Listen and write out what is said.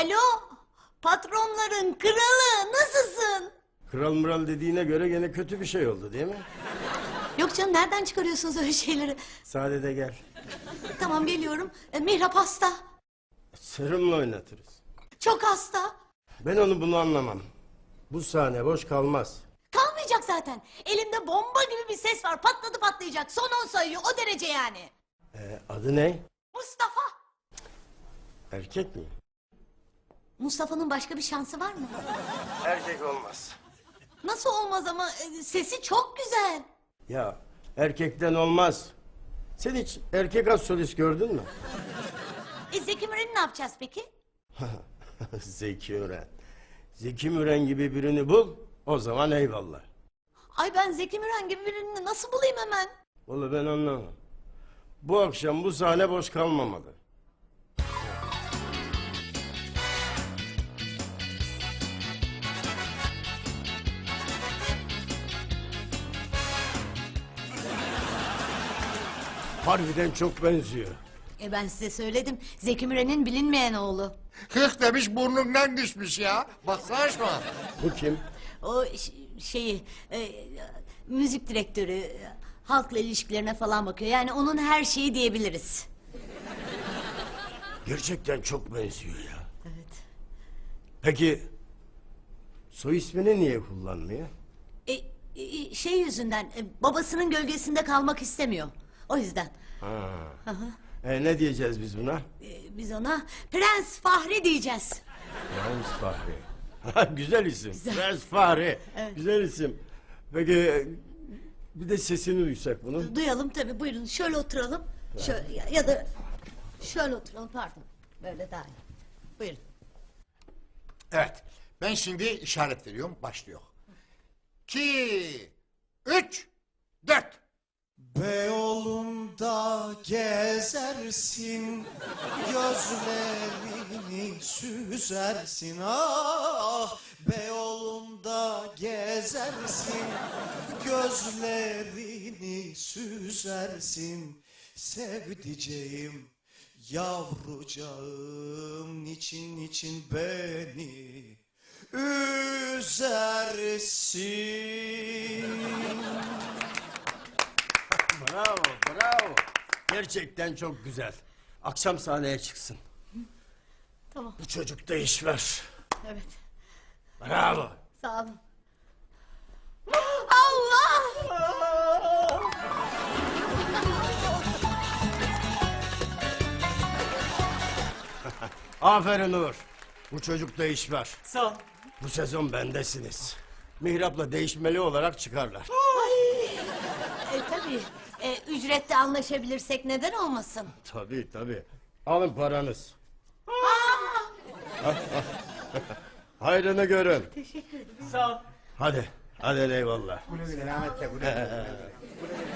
Alo, patronların kralı nasılsın? Kral mıral dediğine göre gene kötü bir şey oldu değil mi? Yok canım nereden çıkarıyorsunuz öyle şeyleri? Sade de gel. Tamam geliyorum. E, Mihrap hasta. Serumla oynatırız. Çok hasta. Ben onu bunu anlamam. Bu sahne boş kalmaz. Kalmayacak zaten. Elimde bomba gibi bir ses var. Patladı patlayacak. Son on sayıyor. O derece yani. Ee, adı ne? Mustafa. Erkek mi? Mustafa'nın başka bir şansı var mı? Erkek olmaz. Nasıl olmaz ama e, sesi çok güzel. Ya erkekten olmaz. Sen hiç erkek az solist gördün mü? E, Zeki Müren'i ne yapacağız peki? Zeki Müren. Zeki Müren gibi birini bul, o zaman eyvallah. Ay ben Zeki Müren gibi birini nasıl bulayım hemen? Vallahi ben anlamam. Bu akşam bu sahne boş kalmamalı. Harbiden çok benziyor. E ben size söyledim. Zeki Müren'in bilinmeyen oğlu. Hıh demiş burnundan düşmüş ya. Baksana şu an. Bu kim? O ş- şeyi e, müzik direktörü e, halkla ilişkilerine falan bakıyor. Yani onun her şeyi diyebiliriz. Gerçekten çok benziyor ya. Evet. Peki soy ismini niye kullanmıyor? E, e, şey yüzünden e, babasının gölgesinde kalmak istemiyor. O yüzden. Ha. E, ne diyeceğiz biz buna? E, biz ona Prens Fahri diyeceğiz. Prens Fahri. Ha, Güzel isim. Prens Fahri. Güzel isim. Peki bir de sesini duysak bunun. Duyalım tabii buyurun şöyle oturalım. Şöyle, ya, ya da şöyle oturalım pardon. Böyle daha iyi. Buyurun. Evet. Ben şimdi işaret veriyorum. Başlıyor. İki, üç, dört. Beyoğlu'nda gezersin Gözlerini süzersin. Ah Beyoğlu'nda gezersin Gözlerini süzersin. Sevdiceğim Yavrucağım niçin niçin beni üzersin? Bravo. Gerçekten çok güzel. Akşam sahneye çıksın. Tamam Bu çocukta iş var. evet Bravo. sağ olun. Allah! Aferin Uğur. Bu çocukta iş var. Sağ ol. Bu sezon bendesiniz. Mihrap'la değişmeli olarak çıkarlar. Tabii e, ücrette anlaşabilirsek neden olmasın? Tabii tabii. Alın paranız. Hayrını görün. Sağ ol. Hadi. Hadi eyvallah. Selametle.